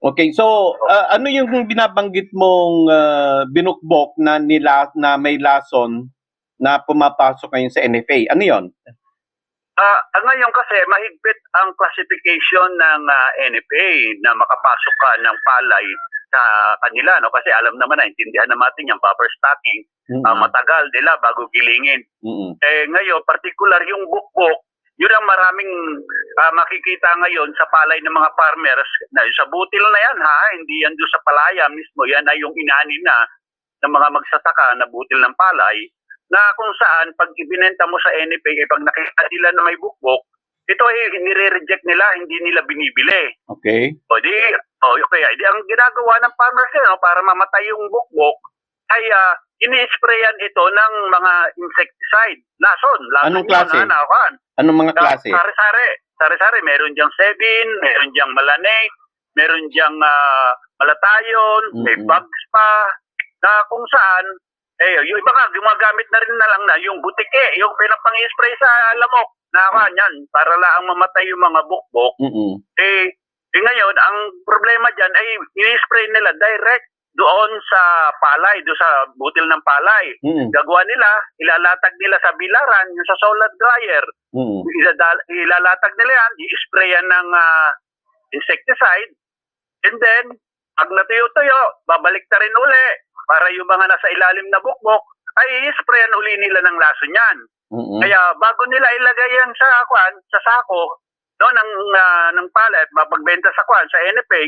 Okay, so ah, ano yung binabanggit mong ah, binukbok na nila na may lason na pumapasok ngayon sa NFA? Ano 'yon? Ah, ah, ngayon kasi mahigpit ang classification ng ah, NFA na makapasok ka ng palay sa kanila no kasi alam naman na intindihan na natin yung buffer stocking ah, matagal nila bago gilingin Mm-mm. eh ngayon particular yung bukbok yun ang maraming ah, makikita ngayon sa palay ng mga farmers na sa butil na yan ha? Hindi yan doon sa palaya mismo. Yan ay yung inani na ng mga magsasaka na butil ng palay na kung saan pag ibinenta mo sa NFA eh, pag nakita nila na may bukbok ito ay nire-reject nila hindi nila binibili. Okay. o di, o okay, di ang ginagawa ng farmers eh, no, para mamatay yung bukbok ay uh, ini-sprayan ito ng mga insecticide. Lason, lason Anong yun, klase? ha, nakuhaan. Anong mga klase? Sari-sari. Sari-sari. Meron diyang Sevin, meron diyang Malanate, meron diyang ah, Malatayon, may Mm-mm. bugs pa, na kung saan, eh, yung iba nga, gumagamit na rin na lang na yung butike, yung pinapang-spray sa lamok, na yan, para lang mamatay yung mga bukbok, Mm-mm. eh, eh ngayon, ang problema dyan ay ini-spray nila direct doon sa palay, doon sa butil ng palay. Mm-mm. Gagawa nila, ilalatag nila sa bilaran, yung sa solar dryer. Iladal- ilalatag nila yan, i-sprayan ng ah, insecticide. And then, pag natuyo-tuyo, babalik na rin uli para yung mga nasa ilalim na bukbok, ay i-sprayan uli nila ng lason yan. Mm-mm. Kaya bago nila ilagay yan sa kwan, sa sako, no, ng ah, ng pallet, mapagbenta sa kwan sa NFA,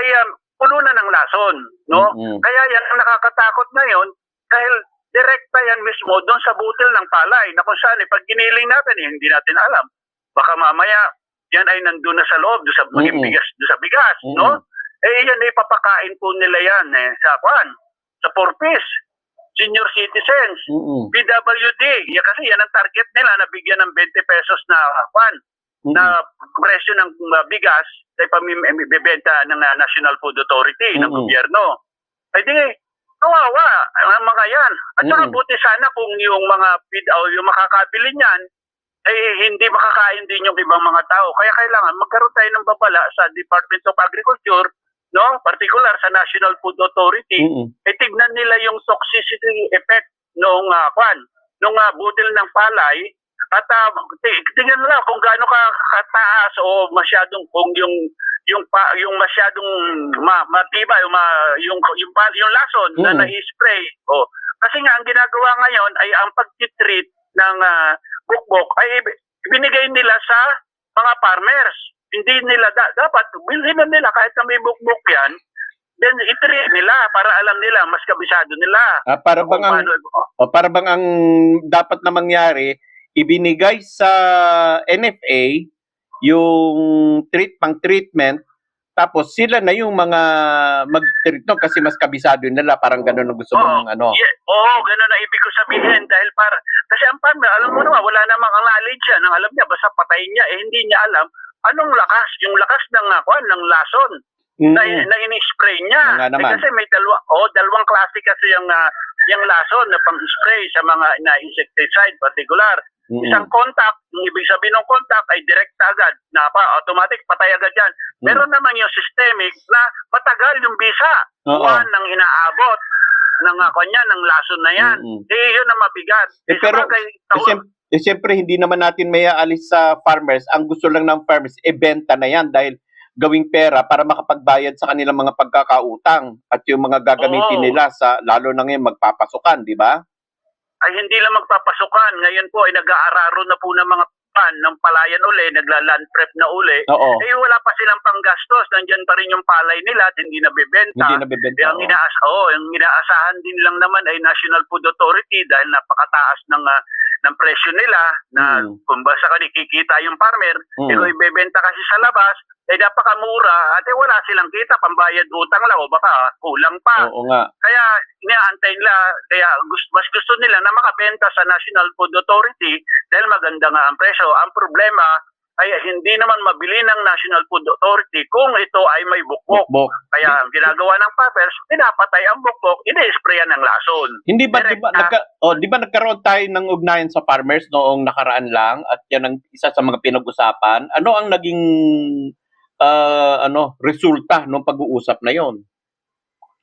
ay um, puno na ng lason, no? Mm-mm. Kaya yan ang nakakatakot ngayon dahil direkta yan mismo doon sa butil ng palay na kung saan eh, pag giniling natin, eh, hindi natin alam. Baka mamaya yan ay nandun na sa loob, doon sa maging Mm-mm. bigas, doon sa bigas, Mm-mm. no? Eh yan eh papakain po nila yan eh, sa kwan, sa purpose, senior citizens, Mm-mm. PWD. Yeah, kasi yan ang target nila na bigyan ng 20 pesos na kwan Mm-mm. na presyo ng uh, bigas ay pamibebenta ng uh, National Food Authority ng Mm-mm. gobyerno. Ay di, kawawa ang mga yan. At saka Mm-mm. buti sana kung yung mga feed o yung makakabili niyan ay hindi makakain din yung ibang mga tao. Kaya kailangan magkaroon tayo ng babala sa Department of Agriculture, no? Particular sa National Food Authority Mm-mm. eh tignan nila yung toxicity effect nung uh, kwan, nung ah, butil ng palay at uh, tingnan nila kung gaano ka kataas o masyadong kung yung yung pa, yung masyadong ma, matibay yung ma, yung yung, pa- yung lason na Mm. na-spray. Oh. Kasi nga ang ginagawa ngayon ay ang pagtitreat ng ah, bukbok ay binigay nila sa mga farmers. Hindi nila da- dapat bilhin na nila kahit na may bukbok yan then i-treat nila para alam nila mas kabisado nila Ah, para bang ang paano o para bang ang dapat na mangyari ibinigay sa NFA yung treat pang treatment tapos sila na yung mga mag-treat no, kasi mas kabisado nila parang ganun ang gusto mong ano. Yeah, oo, ganun na ibig ko sabihin dahil para kasi ang farmer, alam mo naman, wala namang ang knowledge yan. Ang alam niya, basta patayin niya, eh hindi niya alam anong lakas, yung lakas ng uh, kwan, ng lason na, Mm. na ini-spray niya. Nga Eh, naman. kasi may dalawa, oh, dalawang klase kasi yung, ah, yung lason na pang-spray sa mga na insecticide particular. Mm. Isang contact, yung ibig sabihin ng contact ay direct agad, na pa, automatic, patay agad yan. Mm. Meron naman yung systemic na matagal yung bisa. Oo. Buwan nang inaabot ng uh, kanya, ng lason na yan. Mm-mm. Eh, yun ang mabigat. Eh, pero, sabagay, Eh, taon- siyem- eh, siyempre, hindi naman natin may aalis sa farmers. Ang gusto lang ng farmers, ibenta na yan dahil gawing pera para makapagbayad sa kanilang mga pagkakautang at yung mga gagamitin Oo. nila sa lalo na ngayon magpapasukan, di ba? Ay hindi lang magpapasukan. Ngayon po ay nag-aararo na po ng mga pan ng palayan uli, nagla-land prep na uli. Oo. Eh wala pa silang panggastos, nandyan pa rin yung palay nila at hindi nabebenta. Hindi Eh, nabebenta. ang oo. inaas oh, yung inaasahan din lang naman ay National Food Authority dahil napakataas ng ah, ng presyo nila na Mm. kung basta ka nakikita yung farmer, Mm. eh kung ibebenta kasi sa labas, eh napakamura at eh wala silang kita, pambayad utang lang o baka kulang pa. Oo nga. Kaya inaantay nila, kaya gusto, mas gusto nila na makabenta sa National Food Authority dahil maganda nga ang presyo. Ang problema ay hindi naman mabili ng National Food Authority kung ito ay may bukbok. Bukbok. Kaya ang ginagawa ng papers, pinapatay ang bukbok, ini-sprayan ng lason. Hindi ba, di ba, na- nagka, oh, di ba nagkaroon tayo ng ugnayan sa farmers noong nakaraan lang at yan ang isa sa mga pinag-usapan? Ano ang naging ah, ano resulta ng pag-uusap na yon.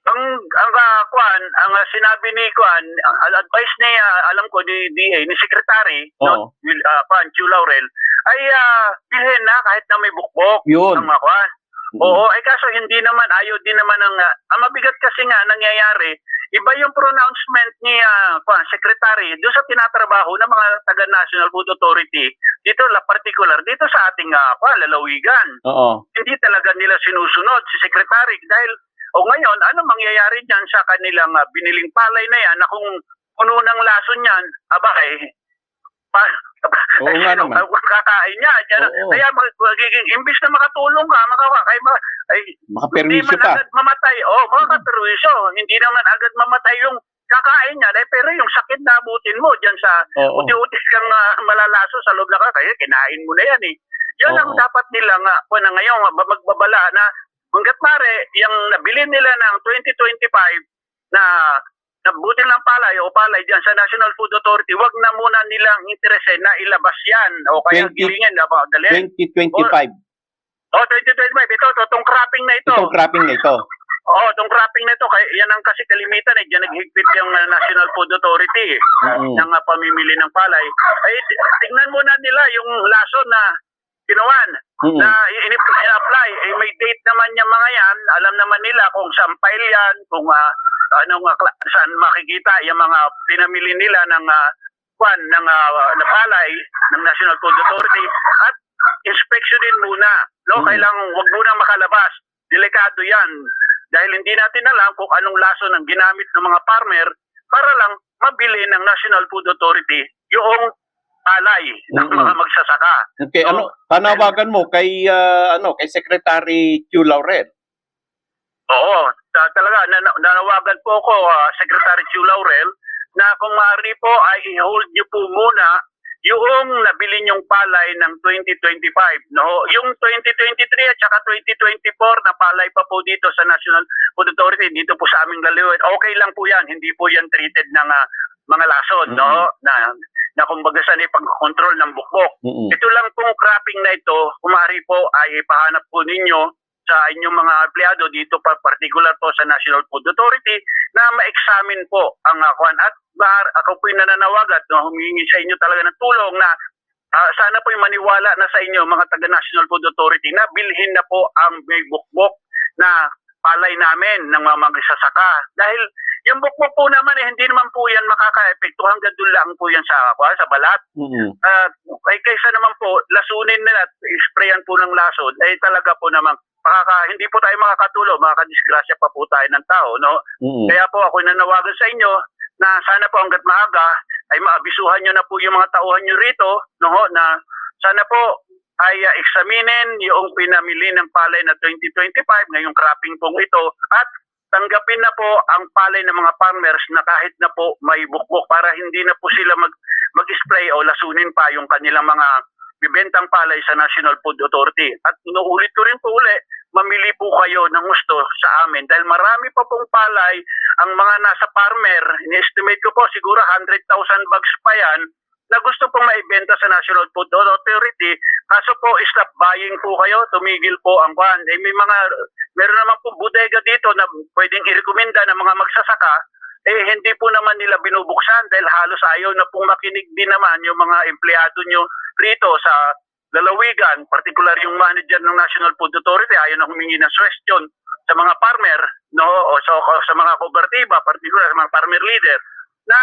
ang ang uh, kwan, ang ah, sinabi ni kwan, ang ang advice ni ah, alam ko ni DA ni secretary Oo. no, ah, kwan, Chu Laurel ay ah, bilhin na kahit na may bukbok Yun. ng mga kwan. Mm. Oo, eh kaso hindi naman ayaw din naman ang ah, ang mabigat kasi nga nangyayari iba yung pronouncement ni kwan, secretary doon sa tinatrabaho ng mga taga National Food Authority dito la particular dito sa ating uh, kwan, lalawigan Oo. hindi talaga nila sinusunod si secretary dahil o ngayon ano mangyayari diyan sa kanilang ah, biniling palay na yan na kung puno ng lason yan aba eh pa, Oo nga naman. kakain niya Diyan, Oo. kaya mag, magiging imbis na makatulong ka makawa kay ma, ay hindi Makaperwisyo man ka. agad mamatay oh makakaperwisyo hindi naman agad mamatay yung kakain niya dahil pero yung sakit na abutin mo diyan sa Oo. uti-uti kang ah, malalaso sa loob na ka, kaya kinain mo na yan eh. Yan ang Oo. dapat nila nga, kung na ngayon, ba- magbabala na, hanggat mare, yung nabili nila ng 2025 na nabuti ng palay o palay dyan sa National Food Authority, wag na muna nilang interese na ilabas yan o kaya 20 gilingin na ba, dali. 2025. O, 2025, ito, ito, itong cropping na ito. Itong cropping na ito. Oo, itong cropping na ito, kaya yan ang kasi kalimitan eh, dyan naghigpit yung uh, National Food Authority eh Mm. ng uh, pamimili ng palay. Ay, tignan muna nila yung lason na kinuwan Mm. na in-apply. Eh, may date naman yung mga yan. Alam naman nila kung saan file yan, kung uh, anong, uh, saan makikita yung mga pinamili nila ng uh, kwan, ng uh, na palay ng National Food Authority at inspection din muna. No, Mm. kailangan wag muna makalabas. Delikado 'yan dahil hindi natin alam kung anong lason ang ginamit ng mga farmer para lang mabili ng National Food Authority yung palay ng mga magsasaka. Okay, So, ano panawagan mo kay ah, ano kay Secretary Q. Laurel? Oo, ta- talaga nan- nanawagan po ako ah, Secretary Chu Laurel na kung maaari po ay i-hold niyo po muna yung nabili niyong palay ng 2025 no? Yung 2023 at saka 2024 na palay pa po dito sa National Food Authority dito po sa aming laliwet okay lang po yan hindi po yan treated ng ah, mga lason no? Na na kumbaga sa pag-control ng bukbok. Mm. ito lang pong cropping na ito, kumari po ay ipahanap po ninyo sa inyong mga empleyado dito pa particular po sa National Food Authority na ma-examine po ang uh, kwan. At bahar, ako po yung nananawagan no, humingi sa inyo talaga ng tulong na ah, sana po yung maniwala na sa inyo mga taga National Food Authority na bilhin na po ang may bukbok na palay namin ng mga magsasaka dahil yung bukbok po naman eh, hindi naman po yan makaka-epekto hanggang doon lang po yan sa, kwan, sa balat. Mm. uh, ay kaysa naman po lasunin nila at sprayan po ng lason ay talaga po naman makaka, hindi po tayo makakatulong makakadisgrasya pa po tayo ng tao no? Mm. kaya po ako nanawagan sa inyo na sana po hanggat maaga ay maabisuhan nyo na po yung mga tauhan nyo rito no na sana po ay uh, eksaminin yung pinamili ng palay na 2025 ngayong cropping pong ito at tanggapin na po ang palay ng mga farmers na kahit na po may bukbok para hindi na po sila mag mag-spray o lasunin pa yung kanilang mga bibentang palay sa National Food Authority. At inuulit ko rin po uli, mamili po kayo ng gusto sa amin dahil marami pa pong palay ang mga nasa farmer. Ini-estimate ko po siguro 100,000 bags pa yan na gusto pong maibenta sa National Food Authority. Kaso po, stop buying po kayo, tumigil po ang kwan. Eh, may mga, meron naman po bodega dito na pwedeng i-recommenda ng mga magsasaka eh hindi po naman nila binubuksan dahil halos ayaw na pong makinig din naman yung mga empleyado nyo rito sa lalawigan, particular yung manager ng National Food Authority, ayaw na humingi ng question sa mga farmer, no, o sa, o sa mga kooperatiba, particular sa mga farmer leader, na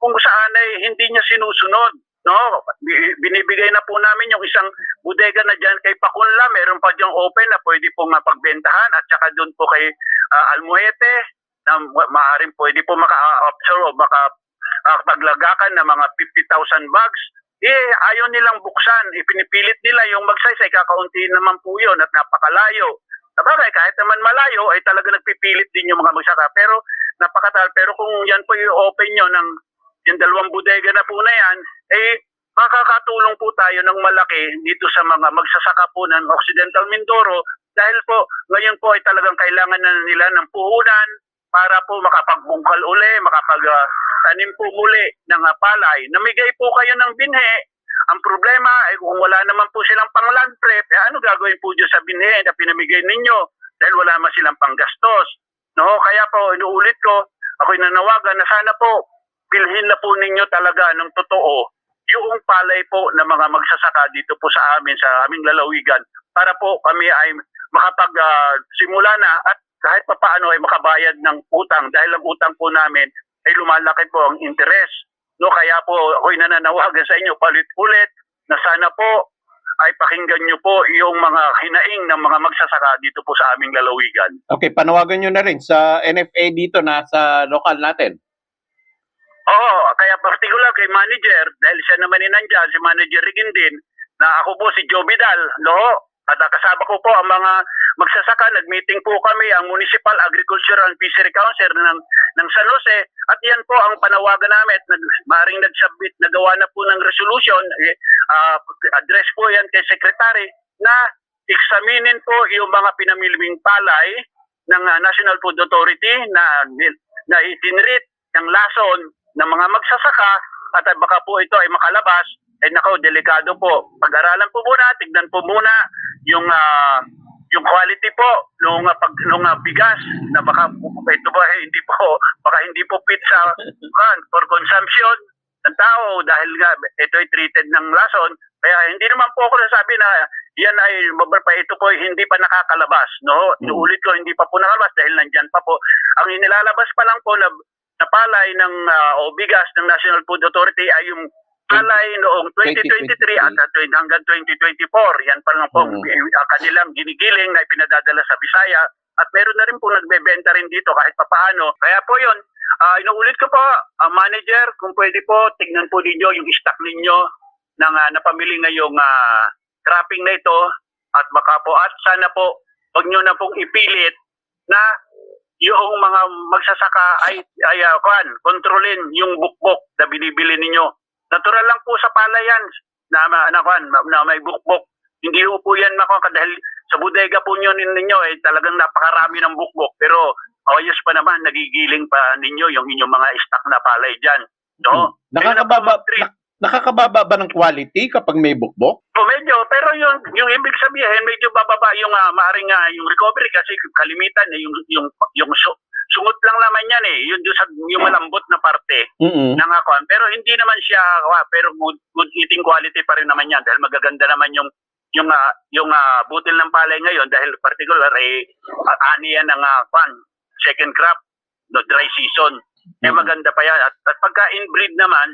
kung saan ay hindi niya sinusunod. No, Bi- binibigay na po namin yung isang bodega na diyan kay Pakunla, meron pa diyang open na pwede pong mapagbentahan at saka doon po kay ah, Almuete na ma- maaaring pwede po maka-absorb o maka ah, paglagakan ng mga 50,000 bags. Eh, ayaw nilang buksan. Ipinipilit nila yung mag-size ay kakaunti naman po yun at napakalayo. Sabagay, kahit naman malayo, ay talaga nagpipilit din yung mga magsaka. Pero napakatal. Pero kung yan po yung open nyo ng yung dalawang bodega na po na yan, eh makakatulong po tayo ng malaki dito sa mga magsasaka po ng Occidental Mindoro dahil po ngayon po ay talagang kailangan na nila ng puhunan para po makapagbungkal uli, makapag ah, tanim po muli ng ah, palay. Namigay po kayo ng binhe Ang problema ay kung wala naman po silang pang land prep, eh, ano gagawin po dyan sa binhi na pinamigay ninyo? Dahil wala naman silang panggastos. No, kaya po inuulit ko, ako'y nanawagan na sana po bilhin na po ninyo talaga ng totoo yung palay po ng mga magsasaka dito po sa amin, sa aming lalawigan, para po kami ay makapag-simula na at kahit pa paano ay makabayad ng utang dahil ang utang po namin ay lumalaki po ang interest. No, kaya po ako'y nananawagan sa inyo palit-ulit na sana po ay pakinggan nyo po yung mga hinaing ng mga magsasaka dito po sa aming lalawigan. Okay, panawagan nyo na rin sa NFA dito na sa local natin. Oo, kaya particular kay manager, dahil siya naman yung nandyan, si manager Rigin din, na ako po si Joe Vidal, no? At kasama ko po ang mga magsasaka, nag-meeting po kami, ang Municipal Agricultural and Fishery Council ng, ng San Jose, at yan po ang panawagan namin, at nag, maring nag-submit, nagawa na po ng resolution, eh, ah, address po yan kay Secretary, na examinin po yung mga pinamilwing palay ng ah, National Food Authority na, na itinrit ng lason ng mga magsasaka at baka po ito ay makalabas ay nako delikado po. Pag-aralan po muna tignan po muna yung ah, yung quality po nung ah, pag nung ah, bigas na baka ito ba eh, hindi po baka hindi po fit sa kan for consumption ng tao dahil nga ito ay treated ng lason kaya hindi naman po ako nasabi na yan ay pa ito po hindi pa nakakalabas no? Mm. inuulit ko hindi pa po nakalabas dahil nandyan pa po. Ang inilalabas pa lang po na na palay ng ah, o bigas ng National Food Authority ay yung palay noong 2023 at ah, 20 hanggang 2024. Yan pa lang po ang kanilang ginigiling na ipinadadala sa Bisaya at meron na rin po nagbebenta rin dito kahit papaano. Kaya po yun, ah, inuulit ko po, ah, manager, kung pwede po, tignan po ninyo yung stock ninyo ng ah, napamili ngayong ah, cropping na ito at baka po at sana po wag nyo na pong ipilit na yung mga magsasaka ay ay uh, kuan, kontrolin yung bukbok na binibili ninyo. Natural lang po sa palayan na na, na, kuan, na may bukbok. Hindi po po yan makuha dahil sa bodega po nyo ninyo ay talagang napakarami ng bukbok. Pero ayos pa naman, nagigiling pa ninyo yung inyong mga stock na palay dyan. No? Nakakababa, Ayun ang nak- nakakababa ba ng quality kapag may bukbok? Oh, medyo, pero yung yung ibig sabihin medyo bababa yung uh, maaring ah, yung recovery kasi kalimitan eh, yung yung yung su- sungot lang naman yan eh, yung sa yung malambot na parte Mm-mm. ng ako. Pero hindi naman siya ah, pero good, good eating quality pa rin naman yan dahil magaganda naman yung yung ah, yung ah, butil ng palay ngayon dahil particular eh ah, ani yan ng ah, kwan, second crop no dry season. Eh Mhm. maganda pa yan at, at pagka inbreed naman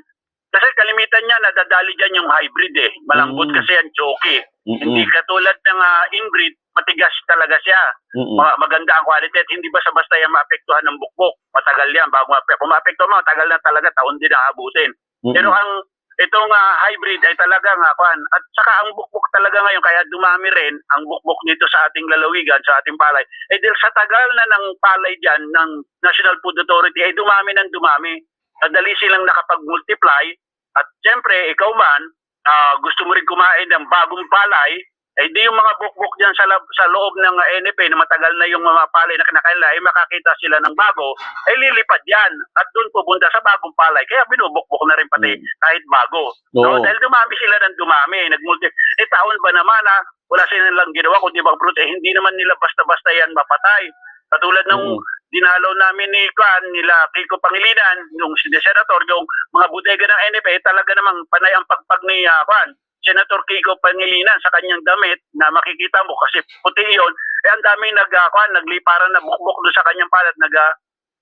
kasi kalimitan niya nadadali diyan yung hybrid eh. Malambot Mm. kasi yan jockey. Mm-mm. Hindi katulad ng ah, inbreed, matigas talaga siya. Mm-mm. Ma- maganda ang quality at hindi basta-basta yan maapektuhan ng bukbok. Matagal yan bago maapektuhan. Kung maapektuhan mo, matagal na talaga, taon din ang abutin. Mm-mm. Pero ang itong ah, hybrid ay talaga nga kwan. At saka ang bukbok talaga ngayon kaya dumami rin ang bukbok nito sa ating lalawigan, sa ating palay. Eh dahil sa tagal na ng palay diyan ng National Food Authority ay dumami ng dumami. Nadali silang nakapag-multiply at siyempre ikaw man ah, gusto mo rin kumain ng bagong palay eh di yung mga bukbok diyan sa, lab- sa loob ng ah, NFA na matagal na yung mga palay na kinakaila ay makakita sila ng bago ay lilipad yan at doon pupunta sa bagong palay kaya binubukbok na rin pati Mm. kahit bago Oo. No, dahil dumami sila ng dumami, nagmulti. Eh taon ba naman na wala sila lang ginawa kundi mag-fruit, eh hindi naman nila basta-basta yan mapatay. Katulad ng Oo. dinalaw namin ni Kwan, nila Kiko Pangilinan, yung Senator, yung mga bodega ng NFA, talaga namang panay ang pagpag ni ah, Kwan, Senator Kiko Pangilinan sa kanyang damit na makikita mo kasi puti yun, eh ang daming nag, Kwan, nagliparan na bukbok doon sa kanyang palat, nag, ah,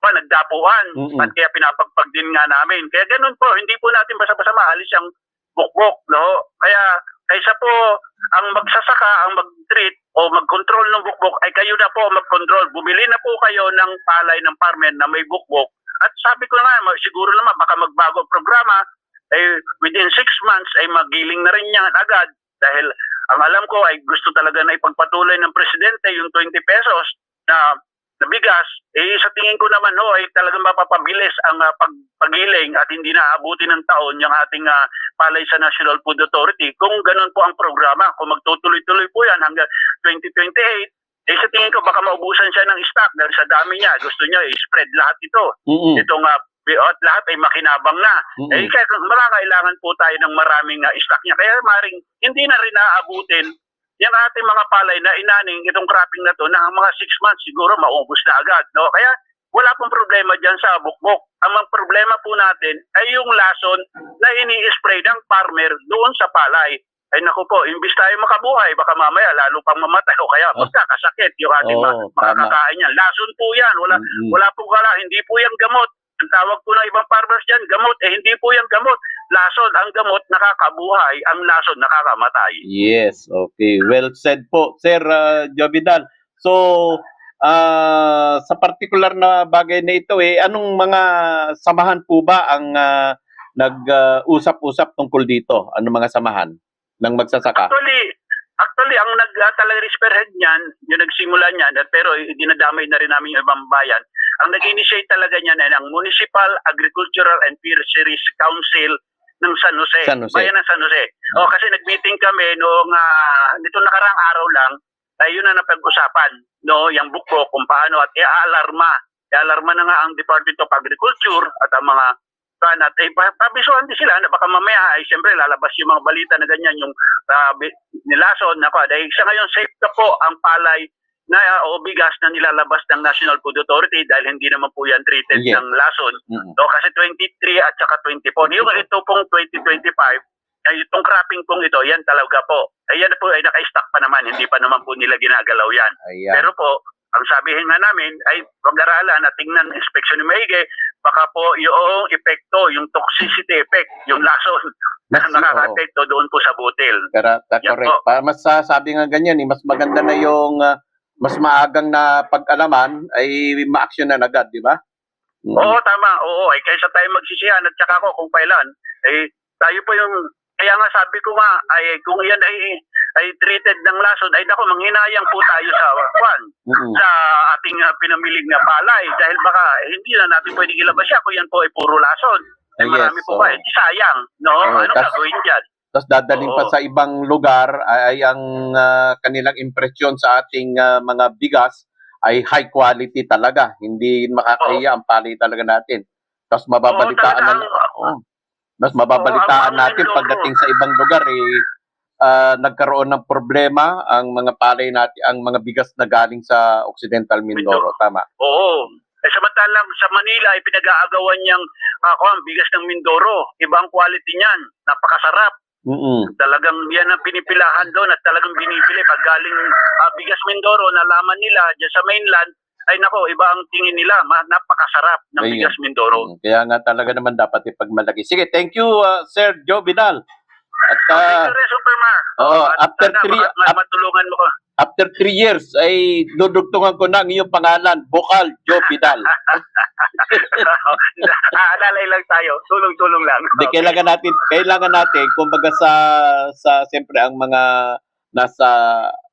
Kwan, nagdapuan. Mm-mm. At kaya pinapagpag din nga namin. Kaya ganun po, hindi po natin basta-basta maalis yung bukbok, no? Kaya kaysa po ang magsasaka, ang mag-treat o mag-control ng bukbok ay kayo na po mag-control. Bumili na po kayo ng palay ng farmer na may bukbok. At sabi ko nga, ma- siguro naman baka magbago programa, eh, within six months ay magiling na rin yan agad. Dahil ang alam ko ay gusto talaga na ipagpatuloy ng presidente yung 20 pesos na na bigas, eh sa tingin ko naman ho ay talagang mapapabilis ang ah, pag, pagiling at hindi na aabutin ng taon yung ating ah, palay sa National Food Authority. Kung ganun po ang programa, kung magtutuloy-tuloy po yan hanggang 2028, eh sa tingin ko baka maubusan siya ng stock dahil sa dami niya. Gusto niya i-spread lahat ito. Mm-mm. Itong ah, at lahat ay makinabang na. Mm-mm. Eh, kaya kailangan po tayo ng maraming uh, stock niya. Kaya maring hindi na rin naaabutin yung ating mga palay na inaning itong cropping na to na mga 6 months siguro maubos na agad. No? Kaya wala pong problema dyan sa bukbok. Ang mga problema po natin ay yung lason na ini-spray ng farmer doon sa palay. Ay naku po, imbis tayo makabuhay, baka mamaya lalo pang mamatay o kaya Oh. magkakasakit yung ating tama. makakakain yan. Lason po yan. Wala, Mm-mm. wala po kala, hindi po yan gamot. Ang tawag po ng ibang farmers dyan, gamot. Eh, hindi po yan gamot. Lason, ang gamot nakakabuhay, ang lason nakakamatay. Yes, okay. Well said po, Sir uh, Jovidal. So, ah, sa particular na bagay na ito, eh, anong mga samahan po ba ang ah, nag-usap-usap tungkol dito? Anong mga samahan ng magsasaka? Actually, actually ang nag uh, talaga spearhead niyan, yung nagsimula niyan, pero dinadamay na rin namin yung ibang bayan. Ang nag-initiate talaga niyan ay ang Municipal Agricultural and Fisheries Council ng San Jose. San Jose. Bayan ng San Jose. O kasi nag-meeting kami noong uh, nito nakarang araw lang, ay yun na napag-usapan, no, yung buko kung paano at i-alarma. I-alarma na nga ang Department of Agriculture at ang mga kan at eh, pa- pabisuhan din sila na baka mamaya ay siyempre lalabas yung mga balita na ganyan yung uh, nilason na dahil sa ngayon safe na po ang palay na uh, o bigas na nilalabas ng National Food Authority dahil hindi naman po yan treated Yes. ng lason. Mm-mm. No, kasi 23 at saka 24. Yung ito pong 2025, ay itong cropping pong ito, yan talaga po. Ay yan po ay naka-stock pa naman, hindi pa naman po nila ginagalaw yan. Ayan. Pero po, ang sabihin nga namin ay pag-aralan na tingnan inspeksyon ni Maige, baka po yung epekto, yung toxicity effect, yung lason na Mas- nakaka-epekto doon po sa butil. Yan correct. Pa, mas sasabi nga ganyan, eh, mas maganda na yung ah, mas maagang na pag-alaman ay ma-action na agad, di ba? Mm. Oo, tama. Oo, ay kaysa tayo magsisihan at saka ako kung kailan, eh tayo po yung kaya nga sabi ko nga ay kung yan ay ay treated ng lason ay nako manghinayang po tayo sa kwan Mm-mm. sa ating uh, pinamilig na palay dahil baka eh, hindi na natin pwedeng ilabas siya kung yan po ay puro lason. Eh, yes, marami po oo. ba? Eh, sayang. No? Oo, ano tas- gagawin dyan? Tapos dadalhin pa sa ibang lugar ay ang ah, kanilang impresyon sa ating ah, mga bigas ay high quality talaga. Hindi makakaya ang palay talaga natin. Tapos mababalitaan na, Oo. Mas mababalitaan ang- ang natin pagdating sa ibang lugar eh ah, nagkaroon ng problema ang mga palay natin, ang mga bigas na galing sa Occidental Mindoro. Tama. Oo. Eh, samantalang sa Manila ay pinag-aagawan niyang ako ang bigas ng Mindoro. Ibang quality niyan. Napakasarap. Mm-mm. Talagang yan ang pinipilahan doon at talagang binibili. Pag galing ah, bigas Mindoro, nalaman nila dyan sa mainland, ay nako, iba ang tingin nila. Ma- napakasarap ng Ayun. bigas Mindoro. Kaya nga talaga naman dapat ipagmalaki. Sige, thank you ah, Sir Joe Vidal. At ah, Thank you rin, Superman. oo, At after three- ma- ma- matulungan mo ko. after three years ay dudugtungan ko na ang iyong pangalan, Bokal Joe Vidal. Aalalay lang tayo. Tulong-tulong lang. Hindi kailangan natin kailangan natin kumbaga sa sa siyempre ang mga nasa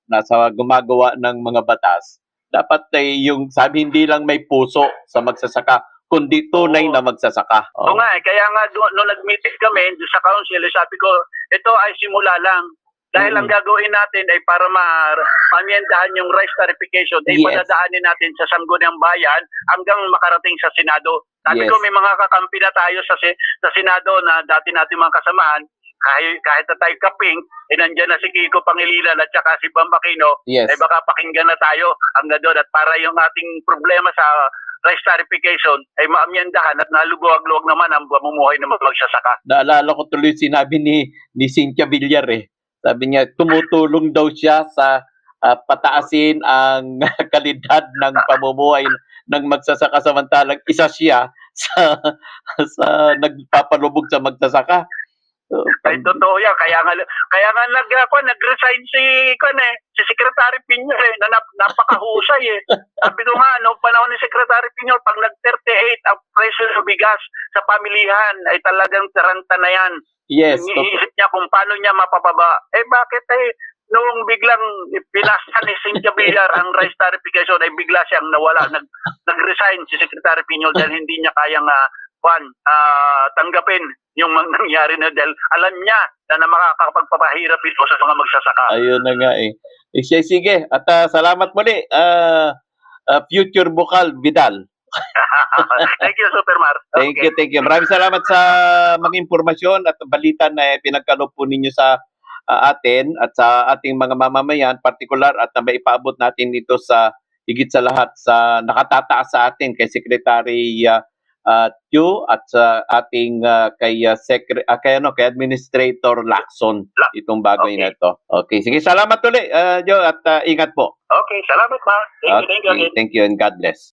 nasa gumagawa ng mga batas dapat ay yung sabi hindi lang may puso sa magsasaka kundi tunay Oo. na magsasaka. Oo nga eh. Kaya nga nung nag-meeting kami doon sa council, eh, sabi ko, ito ay simula lang. Dahil ang gagawin natin ay para ma mamyendahan yung rice tarification, ay Yes. padadaanin natin sa Sangguniang Bayan hanggang makarating sa Senado. Sabi Yes. ko, may mga kakampi na tayo sa, sa Senado na dati natin mga kasamahan, kahit, kahit na tayo kaping, eh nandiyan na si Kiko Pangilinan at saka si Bambakino, Yes. eh baka pakinggan na tayo hanggang doon at para yung ating problema sa rice tarification ay maamyendahan at naluguag-luwag naman ang pamumuhay ng mga magsasaka. Naalala ko tuloy sinabi ni ni Cynthia Villar eh. Sabi niya tumutulong daw siya sa ah, pataasin ang kalidad ng pamumuhay ng magsasaka samantalang isa siya sa sa nagpapalubog sa magsasaka. Ay totoo yan. Kaya nga, kaya nga nag, ako, nag-resign si, kan eh, si Secretary Pinyo eh, na nap, napakahusay eh. Sabi ko nga, noong panahon ni Secretary Pinyo, pag nag-38 ang presyo ng bigas sa pamilihan, ay talagang taranta na yan. yes, Iniisip niya kung paano niya mapapaba. Eh bakit eh, noong biglang pinasa ni Cynthia Villar ang rice tarification ay bigla siyang nawala. Nag, nag-resign si Secretary Piñol dahil hindi niya kayang uh, kwan, ah, tanggapin yung nangyari na dahil alam niya na, na makakapagpapahirap ito sa mga magsasaka. ayun na nga eh. eh sige, sige. At ah, salamat muli. ah, ah, future Bukal Vidal. thank you, Supermar. Thank you, thank you. Maraming salamat sa mga impormasyon at balita na pinagkaloob po ninyo sa ah, atin at sa ating mga mamamayan, partikular at na maipaabot natin ito sa higit sa lahat sa nakatataas sa atin kay Secretary uh, Chu at sa ating ah, kay uh, secre- ah, kay ano kay Administrator Lacson La- itong bagay Okay. na ito. Okay, sige, salamat ulit, uh, Joe, at ah, ingat po. Okay, salamat, ma. Thank you, thank you Okay, again. thank you and God bless.